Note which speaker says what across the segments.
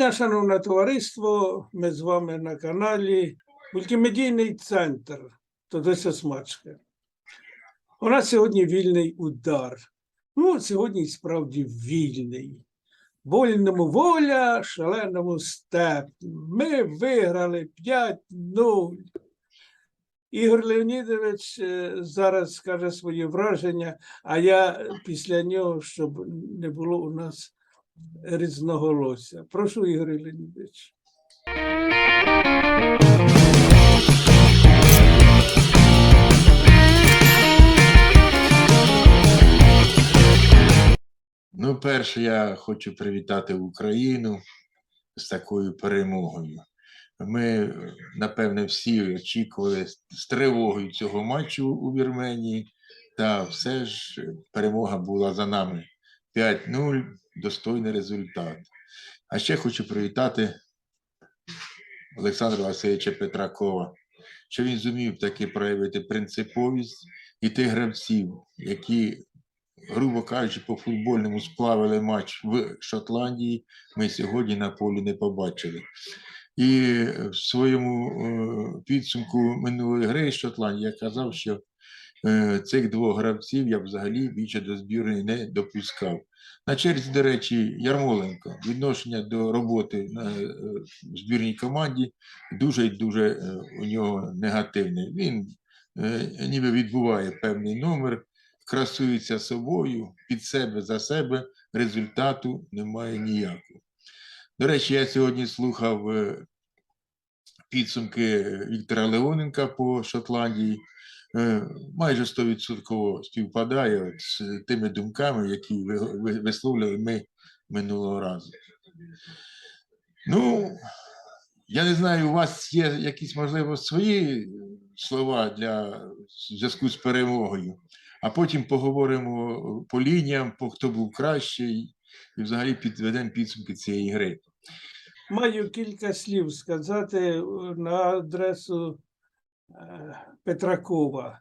Speaker 1: дня, шановне товариство. Ми з вами на каналі Мультимедійний центр Тодося Смачка. У нас сьогодні вільний удар. Ну, сьогодні справді вільний. Вольному воля, шаленому степ. Ми виграли 5-0. Ігор Леонідович е, зараз скаже свої враження, а я після нього, щоб не було у нас різноголосся. Прошу, Ігор Леонідович.
Speaker 2: Ну, перше, я хочу привітати Україну з такою перемогою. Ми, напевне, всі очікували з тривогою цього матчу у Вірменії, та все ж перемога була за нами. 5-0 достойний результат. А ще хочу привітати Олександра Васильовича Петракова, що він зумів таки проявити принциповість і тих гравців, які грубо кажучи, по футбольному сплавили матч в Шотландії, ми сьогодні на полі не побачили. І в своєму е, підсумку минулої гри з Шотландії я казав, що цих двох гравців я взагалі більше до збірної не допускав. На черзі, до речі, Ярмоленко. Відношення до роботи е, в збірній команді дуже і дуже е, у нього негативне. Він е, ніби відбуває певний номер, красується собою під себе за себе, результату немає ніякого. До речі, я сьогодні слухав е, підсумки Віктора Леоненка по Шотландії. Е, Майже 100% співпадає з тими думками, які ви- ви- висловлювали ми минулого разу. Ну, я не знаю, у вас є якісь, можливо, свої слова для зв'язку з перемогою, а потім поговоримо по лініям, по хто був кращий, і взагалі підведемо підсумки цієї гри.
Speaker 1: Маю кілька слів сказати е, на адресу Петракова.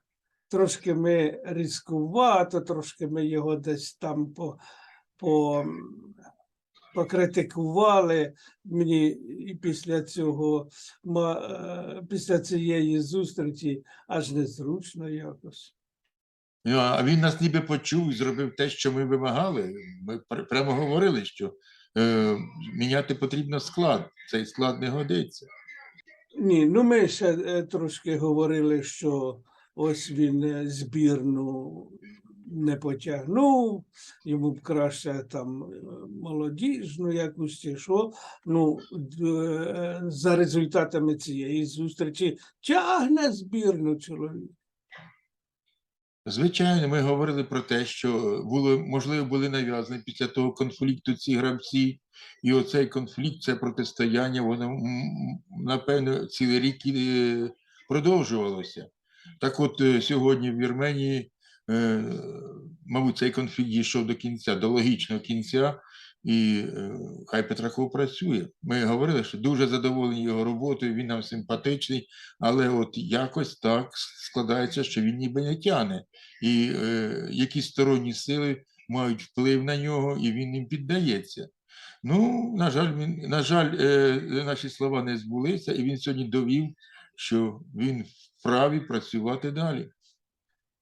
Speaker 1: Трошки ми різкувато, трошки ми його десь там по, по, покритикували. Мені і після цього, е, після цієї зустрічі аж незручно якось.
Speaker 2: Ну, а він нас ніби почув і зробив те, що ми вимагали. Ми пр- прямо говорили, що е, міняти потрібно склад. Цей склад не годиться.
Speaker 1: Ні, ну ми ще е, трошки говорили, що ось він е, збірну не потягнув, йому б краще там е, молодіжну якусь чи що. Ну, за результатами цієї зустрічі тягне збірну чоловік.
Speaker 2: Звичайно, ми говорили про те, що було, можливо, були нав'язані після того конфлікту ці гравці, і оцей конфлікт, це протистояння, воно напевно цілий рік е, продовжувалося. Так от е, сьогодні в Вірменії, е, мабуть, цей конфлікт дійшов до кінця, до логічного кінця, і е, хай Петраков працює. Ми говорили, що дуже задоволені його роботою, він нам симпатичний, але от якось так складається, що він ніби не тяне і е, якісь сторонні сили мають вплив на нього, і він їм піддається. Ну, на жаль, він, на жаль, е, наші слова не збулися, і він сьогодні довів, що він вправі працювати далі.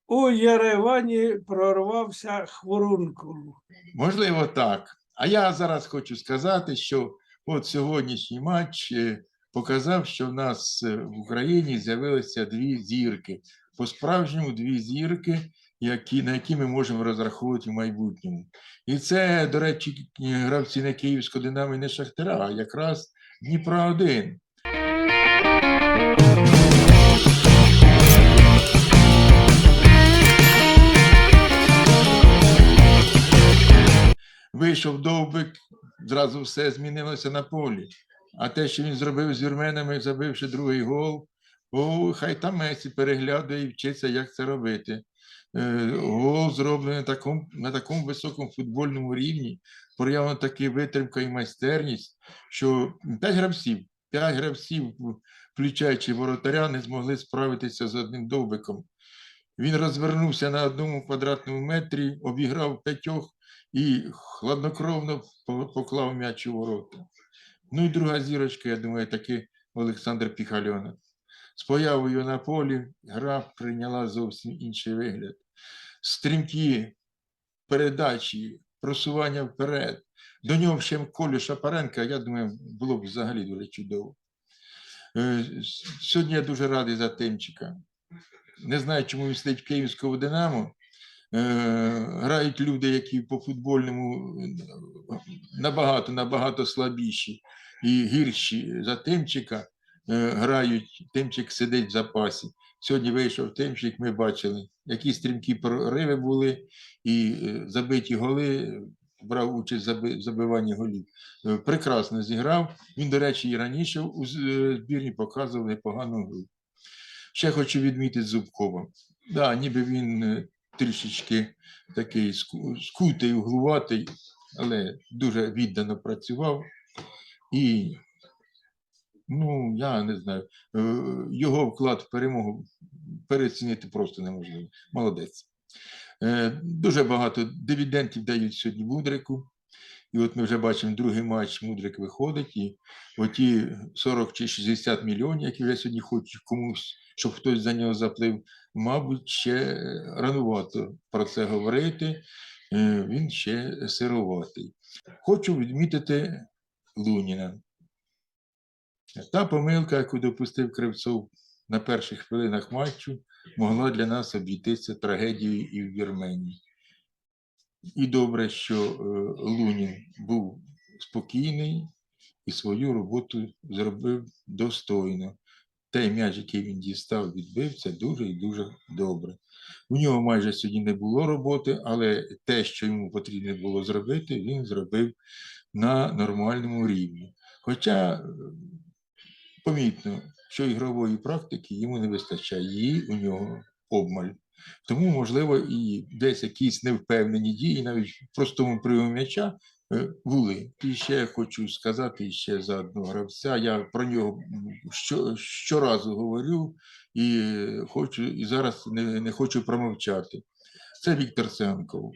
Speaker 1: У Єревані прорвався хворунком.
Speaker 2: Можливо, так. А я зараз хочу сказати, що от сьогоднішній матч е, показав, що в нас е, в Україні з'явилися дві зірки. По-справжньому дві зірки, які, на які ми можемо розраховувати в майбутньому. І це, до речі, е, гравці не Київського Динамо і не Шахтера, а якраз Дніпро 1 Вийшов довбик, зразу все змінилося на полі. А те, що він зробив з вірменами, забивши другий гол, о, хай там Месі переглядає і вчиться, як це робити. Е, Гол зроблений на такому, на такому високому футбольному рівні, проявлена таки витримка і майстерність, що п'ять гравців, п'ять гравців, включаючи воротаря, не змогли справитися з одним довбиком. Він розвернувся на одному квадратному метрі, обіграв п'ятьох і хладнокровно поклав м'яч у ворота. Ну і друга зірочка, я думаю, таки Олександр Піхальонок. З появою на полі гра прийняла зовсім інший вигляд. Стрімкі передачі, просування вперед. До нього ще Колю Шапаренка, я думаю, було б взагалі дуже чудово. Е, Сьогодні я дуже радий за Тимчика. Не знаю, чому він сидить в Київському Динамо. Е, Грають люди, які по футбольному е, набагато, набагато слабіші і гірші за Тимчика. Е, Грають, Тимчик сидить в запасі. Сьогодні вийшов Тимчик, ми бачили, які стрімкі прориви були, і забиті голи, брав участь в забиванні голів. Прекрасно зіграв. Він, до речі, і раніше у збірні показував непогану гру. Ще хочу відмітити Зубкова. Да, ніби він трішечки такий скутий, углуватий, але дуже віддано працював. І, ну, я не знаю, е, його вклад в перемогу переоцінити просто неможливо. Молодець. Е, Дуже багато дивідендів дають сьогодні Мудрику. І от ми вже бачимо другий матч, Мудрик виходить, і оті 40 чи 60 мільйонів, які вже сьогодні хочуть комусь, щоб хтось за нього заплив, мабуть, ще ранувато про це говорити. Е, Він ще сироватий. Хочу відмітити Луніна. Та помилка, яку допустив Кривцов на перших хвилинах матчу, могла для нас обійтися трагедією і в Вірменії. І добре, що е, Лунін був спокійний і свою роботу зробив достойно. Той м'яч, який він дістав, відбив, це дуже і дуже добре. У нього майже сьогодні не було роботи, але те, що йому потрібно було зробити, він зробив на нормальному рівні. Хоча е, помітно, що ігрової практики йому не вистачає, її у нього обмаль. Тому, можливо, і десь якісь невпевнені дії, навіть в простому прийому м'яча е, були. І ще я хочу сказати ще за одного гравця. Я про нього що, щоразу говорю і хочу, і зараз не, не хочу промовчати. Це Віктор Циганков.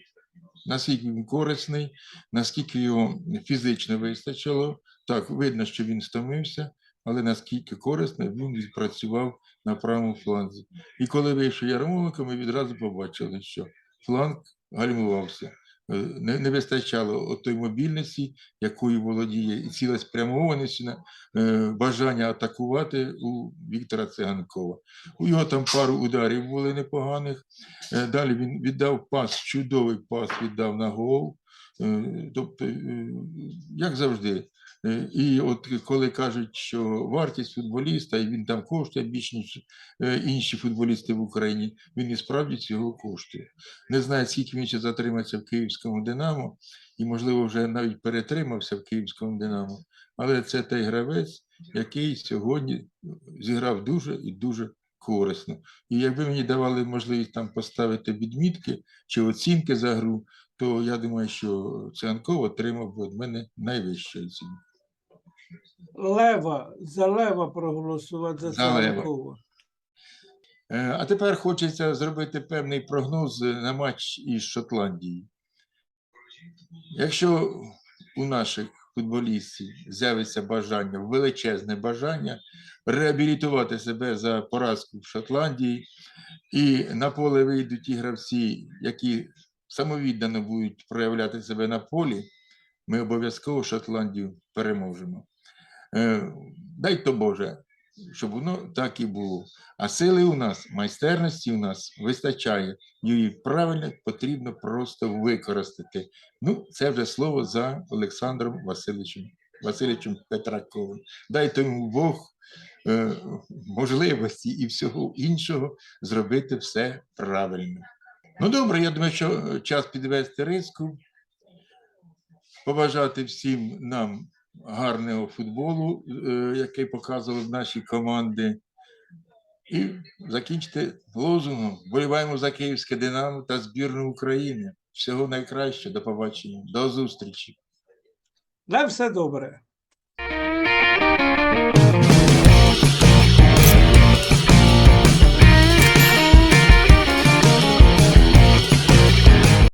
Speaker 2: Наскільки він корисний, наскільки його фізично вистачило. Так, видно, що він стомився, але наскільки корисно він відпрацював на правому фланзі. І коли вийшов Ярмоленко, ми відразу побачили, що фланг гальмувався. Е, Не, не вистачало тої мобільності, якою володіє, і цілеспрямованості на е, бажання атакувати у Віктора Циганкова. У його там пару ударів були непоганих. Е, Далі він віддав пас, чудовий пас віддав на гол. Е, Тобто, е, як завжди. Е, І от коли кажуть, що вартість футболіста, і він там коштує більш ніж е, інші футболісти в Україні, він і справді цього коштує. Не знаю, скільки він ще затримається в Київському Динамо, і, можливо, вже навіть перетримався в Київському Динамо. Але це той гравець, який сьогодні зіграв дуже і дуже корисно. І якби мені давали можливість там поставити відмітки чи оцінки за гру, то я думаю, що Циганков отримав би від мене найвищу оцінку.
Speaker 1: Лева, за лева проголосувати за
Speaker 2: За Лева. Е, А тепер хочеться зробити певний прогноз на матч із Шотландією. Якщо у наших футболістів з'явиться бажання, величезне бажання реабілітувати себе за поразку в Шотландії, і на поле вийдуть ті гравці, які самовіддано будуть проявляти себе на полі, ми обов'язково Шотландію переможемо. Е, Дай то Боже, щоб воно так і було. А сили у нас, майстерності у нас вистачає. Її правильно потрібно просто використати. Ну, це вже слово за Олександром Васильовичем, Васильовичем Петраковим. Дайте йому Бог е, можливості і всього іншого зробити все правильно. Ну, добре, я думаю, що час підвести риску, побажати всім нам гарного футболу, е, який показували наші команди. І закінчити лозунгом. Вболіваємо за Київське Динамо та збірну України. Всього найкращого, до побачення, до зустрічі.
Speaker 1: На все добре.